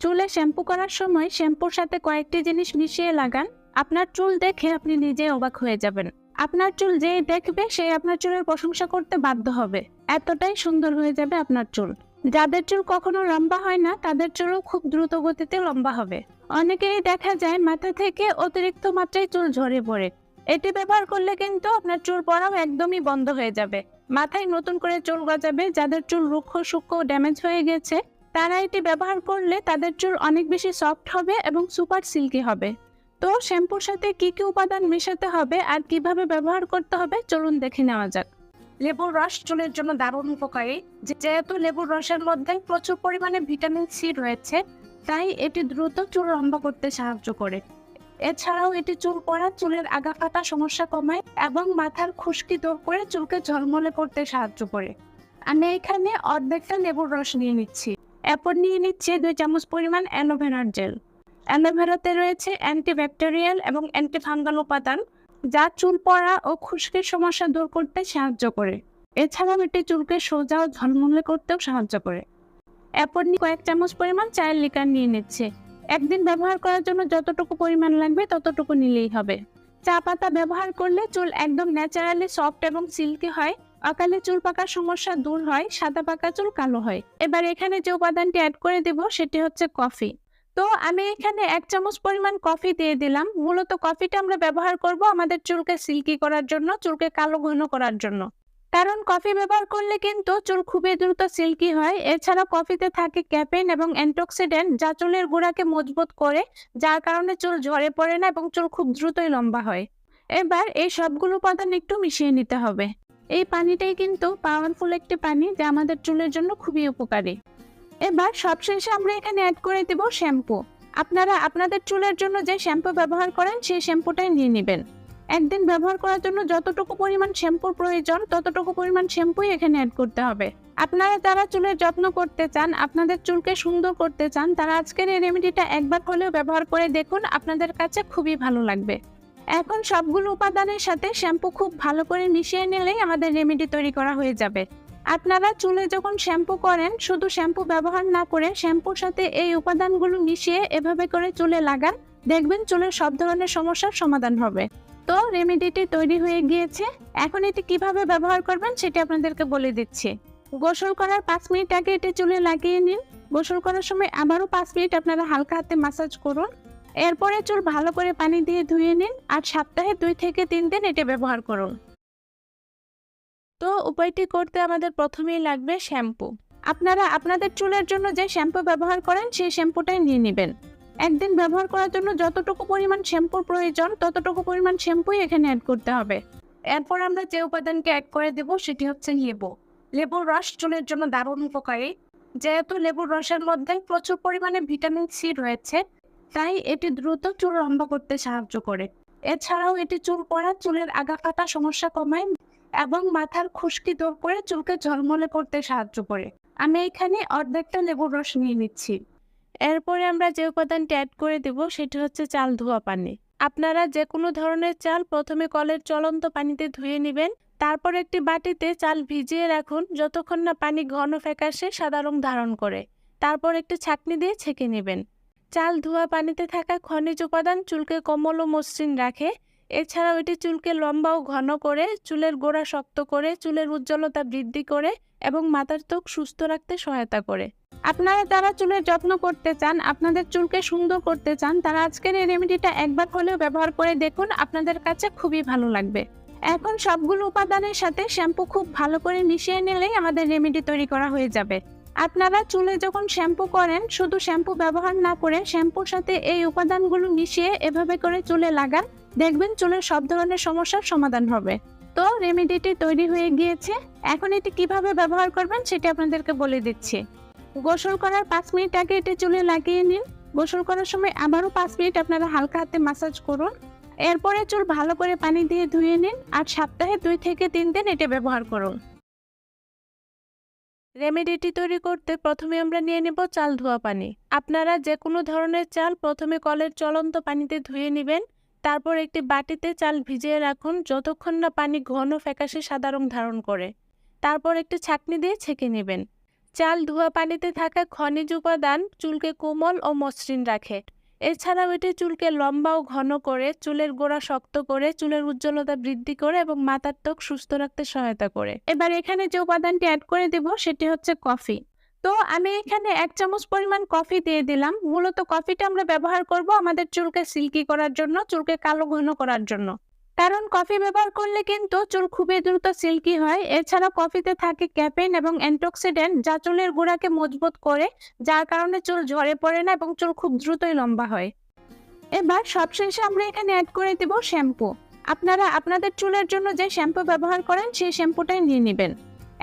চুলে শ্যাম্পু করার সময় শ্যাম্পুর সাথে কয়েকটি জিনিস মিশিয়ে লাগান। আপনার চুল দেখে আপনি নিজে অবাক হয়ে যাবেন। আপনার চুল যে দেখবে, সে আপনার চুলের প্রশংসা করতে বাধ্য হবে। এতটাই সুন্দর হয়ে যাবে আপনার চুল। যাদের চুল কখনো লম্বা হয় না, তাদের চুলও খুব দ্রুত গতিতে লম্বা হবে। অনেকেই দেখা যায়, মাথা থেকে অতিরিক্ত মাত্রায় চুল ঝরে পড়ে। এটি ব্যবহার করলে কিন্তু আপনার চুল পড়াও একদমই বন্ধ হয়ে যাবে। মাথায় নতুন করে চুল গজাবে, যাদের চুল রুক্ষ, সূক্ষ্ম ড্যামেজ হয়ে গেছে তারা এটি ব্যবহার করলে তাদের চুল অনেক বেশি সফট হবে এবং সুপার সিল্কি হবে। তো শ্যাম্পুর সাথে কি কি উপাদান মেশাতে হবে আর কীভাবে ব্যবহার করতে হবে চলুন দেখে নেওয়া যাক। লেবুর রস চুলের জন্য দারুণ উপকারী। যেহেতু লেবুর রসের মধ্যে প্রচুর পরিমাণে ভিটামিন সি রয়েছে, তাই এটি দ্রুত চুল লম্বা করতে সাহায্য করে। এছাড়াও এটি চুল পড়া, চুলের আগা ফাটা সমস্যা কমায় এবং মাথার খুশকি দূর করে চুলকে ঝলমলে করতে সাহায্য করে। আমি এখানে অর্ধেকটা লেবুর রস নিয়ে নিচ্ছি। এরপর নিয়ে নিচ্ছে দুই চামচ পরিমাণ অ্যালোভেরার জেল। অ্যালোভেরাতে রয়েছে অ্যান্টিব্যাকটেরিয়াল এবং অ্যান্টিফাঙ্গাল উপাদান, যা চুল পড়া ও খুশকির সমস্যা দূর করতে সাহায্য করে। এছাড়াও এটি চুলকে সোজা ও ঝলমলে করতেও সাহায্য করে। এরপর নিয়ে কয়েক চামচ পরিমাণ চায়ের লিকার নিয়ে নিচ্ছে। একদিন ব্যবহার করার জন্য যতটুকু পরিমাণ লাগবে ততটুকু নিলেই হবে। চা পাতা ব্যবহার করলে চুল একদম ন্যাচারালি সফট এবং সিল্কি হয় অকালে চুল পাকার সমস্যা দূর হয়, সাদা পাকা চুল কালো হয়। এবার এখানে যে উপাদানটি অ্যাড করে দেব, সেটি হচ্ছে কফি। তো আমি এখানে এক চামচ পরিমাণ কফি দিয়ে দিলাম। মূলত কফিটা আমরা ব্যবহার করব আমাদের চুলকে সিল্কি করার জন্য, চুলকে কালো ঘন করার জন্য। কারণ কফি ব্যবহার করলে কিন্তু চুল খুবই দ্রুত সিল্কি হয়। এছাড়া কফিতে থাকে ক্যাফেইন এবং অ্যান্টিঅক্সিডেন্ট যা চুলের গোড়াকে মজবুত করে, যার কারণে চুল ঝরে পড়ে না এবং চুল খুব দ্রুতই লম্বা হয়। এবার এই সবগুলো উপাদান একটু মিশিয়ে নিতে হবে। এই পানিটাই কিন্তু পাওয়ারফুল একটি পানি যা আমাদের চুলের জন্য খুবই উপকারী। এবার সবশেষে আমরা এখানে অ্যাড করে দেব শ্যাম্পু আপনারা আপনাদের চুলের জন্য যে শ্যাম্পু ব্যবহার করেন, সেই শ্যাম্পুটাই নিয়ে নেবেন। একদিন ব্যবহার করার জন্য যতটুকু পরিমাণ শ্যাম্পুর প্রয়োজন, ততটুকু পরিমাণ শ্যাম্পুই এখানে অ্যাড করতে হবে। আপনারা যারা চুলের যত্ন করতে চান, আপনাদের চুলকে সুন্দর করতে চান, তারা আজকের এই রেমেডিটা একবার হলেও ব্যবহার করে দেখুন, আপনাদের কাছে খুবই ভালো লাগবে। এখন সবগুলো উপাদানের সাথে শ্যাম্পু খুব ভালো করে মিশিয়ে নিলেই আমাদের রেমেডি তৈরি করা হয়ে যাবে। আপনারা চুলে যখন শ্যাম্পু করেন, শুধু শ্যাম্পু ব্যবহার না করে শ্যাম্পুর সাথে এই উপাদানগুলো মিশিয়ে এভাবে করে চুলে লাগান, দেখবেন চুলের সব ধরনের সমস্যার সমাধান হবে। তো রেমেডিটি তৈরি হয়ে গিয়েছে। এখন এটি কীভাবে ব্যবহার করবেন সেটি আপনাদেরকে বলে দিচ্ছি। গোসল করার পাঁচ মিনিট আগে এটি চুলে লাগিয়ে নিন। গোসল করার সময় আবারও পাঁচ মিনিট আপনারা হালকা হাতে মাসাজ করুন। এরপরে চুল ভালো করে পানি দিয়ে ধুয়ে নিন আর সপ্তাহে দুই থেকে তিন দিন এটি ব্যবহার করুন। তো উপায়টি করতে আমাদের প্রথমেই লাগবে শ্যাম্পু। আপনারা আপনাদের চুলের জন্য যে শ্যাম্পু ব্যবহার করেন সেই শ্যাম্পুটাই নিয়ে নেবেন। একদিন ব্যবহার করার জন্য যতটুকু পরিমাণ শ্যাম্পুর প্রয়োজন ততটুকু পরিমাণ শ্যাম্পুই এখানে অ্যাড করতে হবে। এরপর আমরা যে উপাদানকে অ্যাড করে দেব সেটি হচ্ছে লেবু। লেবুর রস চুলের জন্য দারুণ উপকারী। যেহেতু লেবুর রসের মধ্যে প্রচুর পরিমাণে ভিটামিন সি রয়েছে তাই এটি দ্রুত চুল লম্বা করতে সাহায্য করে। এছাড়াও এটি চুল পড়া, চুলের আগা ফাটা সমস্যা কমায় এবং মাথার খুশকি দূর করে চুলকে ঝলমলে করতে সাহায্য করে। আমি এখানে অর্ধেকটা লেবুর রস নিয়ে নিচ্ছি। এরপরে আমরা যে উপাদানটি অ্যাড করে দেব সেটি হচ্ছে চাল ধোয়া পানি। আপনারা যে কোনো ধরনের চাল প্রথমে কলের চলন্ত পানিতে ধুয়ে নেবেন। তারপর একটি বাটিতে চাল ভিজিয়ে রাখুন যতক্ষণ না পানি ঘন ফ্যাকাশে সাদা রং ধারণ করে। তারপর একটি ছাঁকনি দিয়ে ছেঁকে নেবেন। চাল ধোয়া পানিতে থাকা খনিজ উপাদান চুলকে কোমল ও মসৃণ রাখে। এছাড়াও এটি চুলকে লম্বা ও ঘন করে, চুলের গোড়া শক্ত করে, চুলের উজ্জ্বলতা বৃদ্ধি করে এবং মাথার ত্বক সুস্থ রাখতে সহায়তা করে। আপনারা যারা চুলের যত্ন করতে চান, আপনাদের চুলকে সুন্দর করতে চান, তারা আজকের এই রেমেডিটা একবার হলেও ব্যবহার করে দেখুন, আপনাদের কাছে খুবই ভালো লাগবে। এখন সবগুলো উপাদানের সাথে শ্যাম্পু খুব ভালো করে মিশিয়ে নিলেই আমাদের রেমেডি তৈরি করা হয়ে যাবে। আপনারা চুলে যখন শ্যাম্পু করেন, শুধু শ্যাম্পু ব্যবহার না করে শ্যাম্পুর সাথে এই উপাদানগুলো মিশিয়ে এভাবে করে চুলে লাগান, দেখবেন চুলের সব ধরনের সমস্যার সমাধান হবে। তো রেমেডিটি তৈরি হয়ে গিয়েছে। এখন এটি কীভাবে ব্যবহার করবেন সেটি আপনাদেরকে বলে দিচ্ছি। গোসল করার পাঁচ মিনিট আগে এটি চুলে লাগিয়ে নিন। গোসল করার সময় আবারও পাঁচ মিনিট আপনারা হালকা হাতে মাসাজ করুন। এরপরে চুল ভালো করে পানি দিয়ে ধুয়ে নিন আর সপ্তাহে দুই থেকে তিন দিন এটি ব্যবহার করুন। রেমেডিটি তৈরি করতে প্রথমে আমরা নিয়ে নেব চাল ধোয়া পানি। আপনারা যে কোনো ধরনের চাল প্রথমে কলের চলন্ত পানিতে ধুয়ে নেবেন। তারপর একটি বাটিতে চাল ভিজিয়ে রাখুন যতক্ষণ না পানি ঘন ফ্যাকাশে সাদা রং ধারণ করে। তারপর একটি ছাঁকনি দিয়ে ছেঁকে নেবেন। চাল ধোয়া পানিতে থাকা খনিজ উপাদান চুলকে কোমল ও মসৃণ রাখে। এছাড়াও এটি চুলকে লম্বা ও ঘন করে, চুলের গোড়া শক্ত করে, চুলের উজ্জ্বলতা বৃদ্ধি করে এবং মাথার ত্বক সুস্থ রাখতে সহায়তা করে। এবার এখানে যে উপাদানটি অ্যাড করে দেব সেটি হচ্ছে কফি। তো আমি এখানে এক চামচ পরিমাণ কফি দিয়ে দিলাম। মূলত কফিটা আমরা ব্যবহার করব আমাদের চুলকে সিল্কি করার জন্য, চুলকে কালো ঘন করার জন্য। কারণ কফি ব্যবহার করলে কিন্তু চুল খুবই দ্রুত সিল্কি হয়। এছাড়া কফিতে থাকে ক্যাফেইন এবং অ্যান্টিঅক্সিডেন্ট যা চুলের গোড়াকে মজবুত করে, যার কারণে চুল ঝরে পড়ে না এবং চুল খুব দ্রুতই লম্বা হয়। এবার সবশেষে আমরা এখানে অ্যাড করে দেব শ্যাম্পু। আপনারা আপনাদের চুলের জন্য যে শ্যাম্পু ব্যবহার করেন, সেই শ্যাম্পুটাই নিয়ে নেবেন।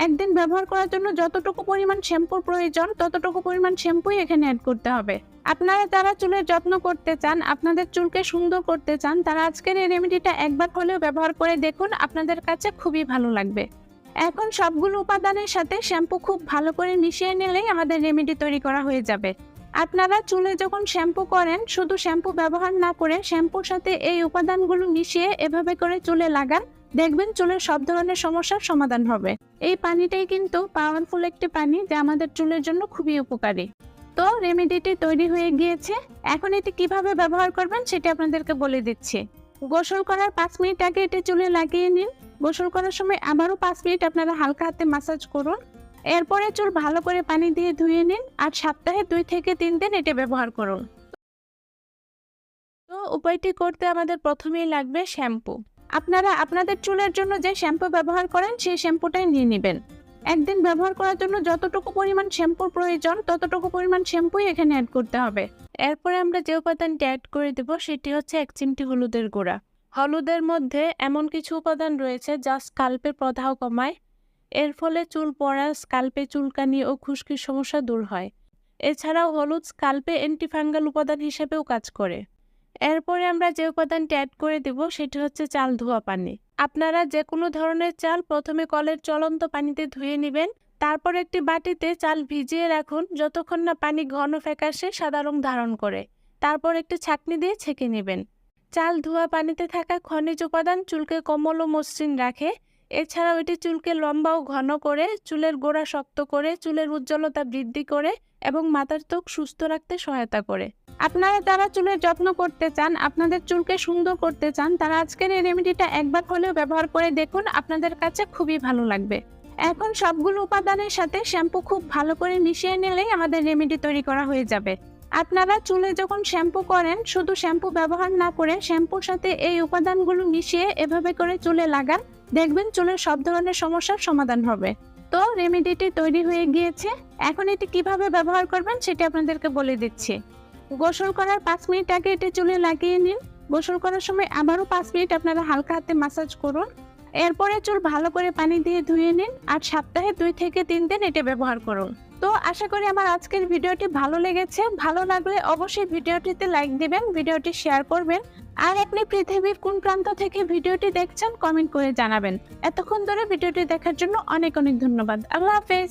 একদিন ব্যবহার করার জন্য যতটুকু পরিমাণ শ্যাম্পুর প্রয়োজন, ততটুকু পরিমাণ শ্যাম্পুই এখানে অ্যাড করতে হবে। আপনারা যারা চুলের যত্ন করতে চান, আপনাদের চুলকে সুন্দর করতে চান, তারা আজকের এই রেমেডিটা একবার হলেও ব্যবহার করে দেখুন, আপনাদের কাছে খুবই ভালো লাগবে। এখন সবগুলো উপাদানের সাথে শ্যাম্পু খুব ভালো করে মিশিয়ে নিলেই আমাদের রেমেডি তৈরি করা হয়ে যাবে। আপনারা চুলে যখন শ্যাম্পু করেন, শুধু শ্যাম্পু ব্যবহার না করে শ্যাম্পুর সাথে এই উপাদানগুলো মিশিয়ে এভাবে করে চুলে লাগান, দেখবেন চুলের সব ধরনের সমস্যার সমাধান হবে। এই পানিটাই কিন্তু পাওয়ারফুল একটি পানি যা আমাদের চুলের জন্য খুবই উপকারী। তো রেমেডিটি তৈরি হয়ে গিয়েছে। এখন এটি কীভাবে ব্যবহার করবেন সেটা আপনাদেরকে বলে দিচ্ছি। গোসল করার পাঁচ মিনিট আগে এটি চুলে লাগিয়ে নিন। গোসল করার সময় আবারও পাঁচ মিনিট আপনারা হালকা হাতে মাসাজ করুন। এরপরে চুল ভালো করে পানি দিয়ে ধুয়ে নিন আর সপ্তাহে দুই থেকে তিন দিন এটি ব্যবহার করুন। তো উপায়টি করতে আমাদের প্রথমেই লাগবে শ্যাম্পু। আপনারা আপনাদের চুলের জন্য যে শ্যাম্পু ব্যবহার করেন সেই শ্যাম্পুটাই নিয়ে নেবেন। একদিন ব্যবহার করার জন্য যতটুকু পরিমাণ শ্যাম্পুর প্রয়োজন, ততটুকু পরিমাণ শ্যাম্পুই এখানে অ্যাড করতে হবে। এরপরে আমরা যে উপাদানটি অ্যাড করে দেব সেটি হচ্ছে এক চিমটি হলুদের গুঁড়া। হলুদের মধ্যে এমন কিছু উপাদান রয়েছে যা স্কাল্পের প্রদাহ কমায়। এর ফলে চুল পড়া, স্কাল্পে চুলকানি ও খুশকির সমস্যা দূর হয়। এছাড়াও হলুদ, স্কাল্পে অ্যান্টিফাঙ্গাল উপাদান হিসেবেও কাজ করে। এরপরে আমরা যে উপাদানটি অ্যাড করে দেব সেটি হচ্ছে চাল ধোয়া পানি। আপনারা যে কোনো ধরনের চাল প্রথমে কলের চলন্ত পানিতে ধুয়ে নেবেন, তারপর একটি বাটিতে চাল ভিজিয়ে রাখুন যতক্ষণ না পানি ঘন ফ্যাকাশে সাদা রং ধারণ করে। তারপর একটি ছাঁকনি দিয়ে ছেঁকে নেবেন। চাল ধোয়া পানিতে থাকা খনিজ উপাদান চুলকে কোমল ও মসৃণ রাখে এছাড়াও এটি চুলকে লম্বা ও ঘন করে, চুলের গোড়া শক্ত করে, চুলের উজ্জ্বলতা বৃদ্ধি করে এবং মাথার ত্বক সুস্থ রাখতে সহায়তা করে। আপনারা যারা চুলের যত্ন করতে চান, আপনাদের চুলকে সুন্দর করতে চান, তারা আজকের এই রেমেডিটা একবার হলেও ব্যবহার করে দেখুন, আপনাদের কাছে খুবই ভালো লাগবে। এখন সবগুলো উপাদানের সাথে শ্যাম্পু খুব ভালো করে মিশিয়ে নিলেই আমাদের রেমেডি তৈরি করা হয়ে যাবে। আপনারা চুলে যখন শ্যাম্পু করেন, শুধু শ্যাম্পু ব্যবহার না করে শ্যাম্পুর সাথে এই উপাদানগুলো মিশিয়ে এভাবে করে চুলে লাগান। দেখবেন চুলের সব ধরনের সমস্যার সমাধান হবে। তো রেমেডিটি তৈরি হয়ে গিয়েছে। এখন এটি কীভাবে ব্যবহার করবেন সেটি আপনাদেরকে বলে দিচ্ছি। গোসল করার পাঁচ মিনিট আগে এটি চুলে লাগিয়ে নিন। গোসল করার সময় আবারও পাঁচ মিনিট আপনারা হালকা হাতে মাসাজ করুন। এরপরে চুল ভালো করে পানি দিয়ে ধুয়ে নিন আর সপ্তাহে দুই থেকে তিন দিন এটা ব্যবহার করুন। তো আশা করি আমার আজকের ভিডিওটি ভালো লেগেছে। ভালো লাগলে অবশ্যই ভিডিওটিতে লাইক দিবেন, ভিডিওটি শেয়ার করবেন। আর আপনি পৃথিবীর কোন প্রান্ত থেকে ভিডিওটি দেখছেন, কমেন্ট করে জানাবেন। এতক্ষণ ধরে ভিডিওটি দেখার জন্য অনেক অনেক ধন্যবাদ। আল্লাহ হাফেজ।